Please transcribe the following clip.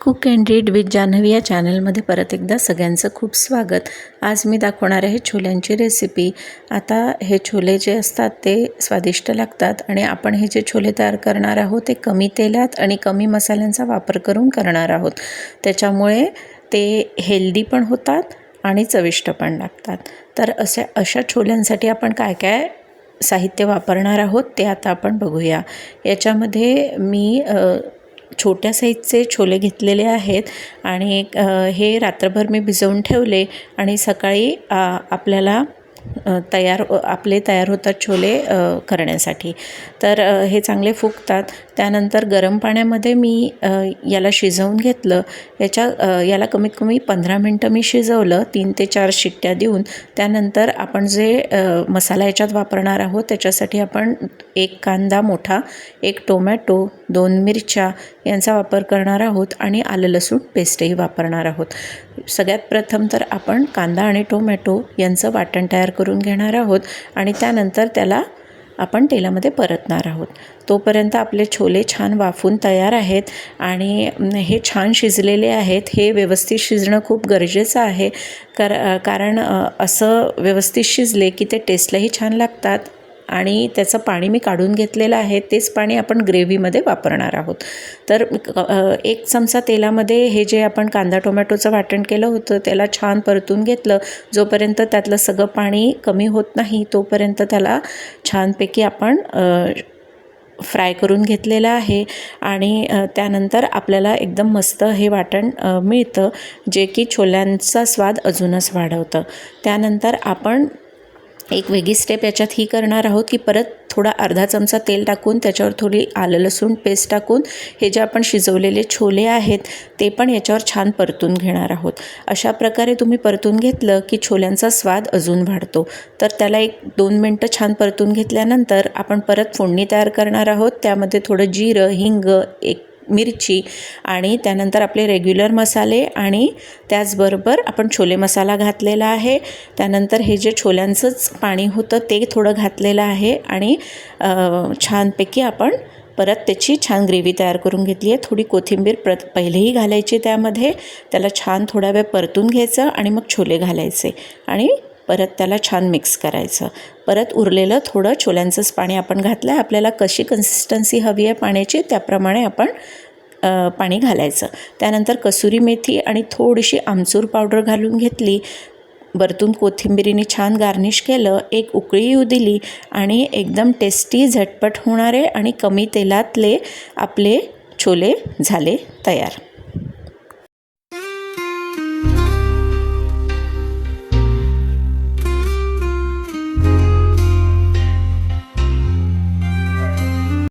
Cook and read with Janhavi या चॅनलमध्ये परत एकदा सगळ्यांचं खूप स्वागत. आज मी दाखवणार आहे छोल्यांची रेसिपी आता हे छोले जे असतात ते स्वादिष्ट लागतात आणि आपण हे जे छोले तयार करणार आहोत ते कमी तेलात आणि कमी मसाल्यांचा वापर करून करणार आहोत. त्याच्यामुळे ते हेल्दी पण होतात आणि चविष्ट पण लागतात. तर अशा अशा छोल्यांसाठी आपण काय काय साहित्य वापरणार आहोत ते आता आपण बघूया. याच्यामध्ये मी छोट्या साईजचे छोले घेतलेले आहेत आणि हे रात्रभर मी भिजवून ठेवले आणि सकाळी आपल्याला तयार आपले तयार होतात छोले करण्यासाठी. तर हे चांगले फुगतात. त्यानंतर गरम पाण्यामध्ये मी याला शिजवून घेतलं. याच्या याला कमीत कमी पंधरा मिनटं मी शिजवलं. तीन ते चार शिट्ट्या देऊन. त्यानंतर आपण जे मसाला याच्यात वापरणार आहोत त्याच्यासाठी आपण एक कांदा मोठा एक टोमॅटो दोन मिरच्या यांचा वापर करणार आहोत आणि आलं लसूण पेस्टही वापरणार आहोत. सगळ्यात प्रथम तर आपण कांदा आणि टोमॅटो यांचं वाटण तयार करून घेणार आहोत आणि त्यानंतर त्याला आपण तेलामध्ये परतणार आहोत. तोपर्यंत आपले छोले छान वाफून तयार आहेत आणि हे छान शिजलेले आहेत. हे व्यवस्थित शिजणं खूप गरजेचं आहे. कर कारण असं व्यवस्थित शिजले की ते टेस्टलाही छान लागतात. आणि त्याचं पाणी मी काढून घेतलेलं आहे तेच पाणी आपण ग्रेव्हीमध्ये वापरणार आहोत. तर एक चमचा तेलामध्ये हे जे आपण कांदा टोमॅटोचं वाटण केलं होतं त्याला छान परतून घेतलं. जोपर्यंत त्यातलं सगळं पाणी कमी होत नाही तोपर्यंत त्याला छानपैकी आपण फ्राय करून घेतलेलं आहे. आणि त्यानंतर आपल्याला एकदम मस्त हे वाटण मिळतं जे की छोल्यांचा स्वाद अजूनच वाढवतं. त्यानंतर आपण एक वेगळी स्टेप याच्यात ही करणार आहोत की परत थोडा अर्धा चमचा तेल टाकून त्याच्यावर थोडी आलं लसूण पेस्ट टाकून हे जे आपण शिजवलेले छोले आहेत ते पण याच्यावर छान परतून घेणार आहोत. अशा प्रकारे तुम्ही परतून घेतलं की छोल्यांचा स्वाद अजून वाढतो. तर त्याला एक दोन मिनटं छान परतून घेतल्यानंतर आपण परत फोडणी तयार करणार आहोत. त्यामध्ये थोडं जिरं हिंग एक मिरची आणि त्यानंतर आपले रेग्युलर मसाले आणि त्याचबरोबर आपण छोले मसाला घातलेला आहे. त्यानंतर हे जे छोल्यांचंच पाणी होतं ते थोडं घातलेलं आहे आणि छानपैकी आपण परत त्याची छान ग्रेव्ही तयार करून घेतली आहे. थोडी कोथिंबीर प्र पहिलेही घालायची त्यामध्ये. त्याला छान थोडा वेळ परतून घ्यायचं आणि मग छोले घालायचे आणि परत त्याला छान मिक्स करायचं. परत उरलेलं थोडं छोल्यांचंच पाणी आपण घातलं आहे आपल्याला कशी कन्सिस्टन्सी हवी आहे पाण्याची त्याप्रमाणे आपण पाणी घालायचं. त्यानंतर कसुरी मेथी आणि थोडीशी आमचूर पावडर घालून घेतली. वरतून कोथिंबिरीने छान गार्निश केलं. एक उकळी येऊ दिली आणि एकदम टेस्टी झटपट होणारे आणि कमी तेलातले आपले छोले झाले तयार.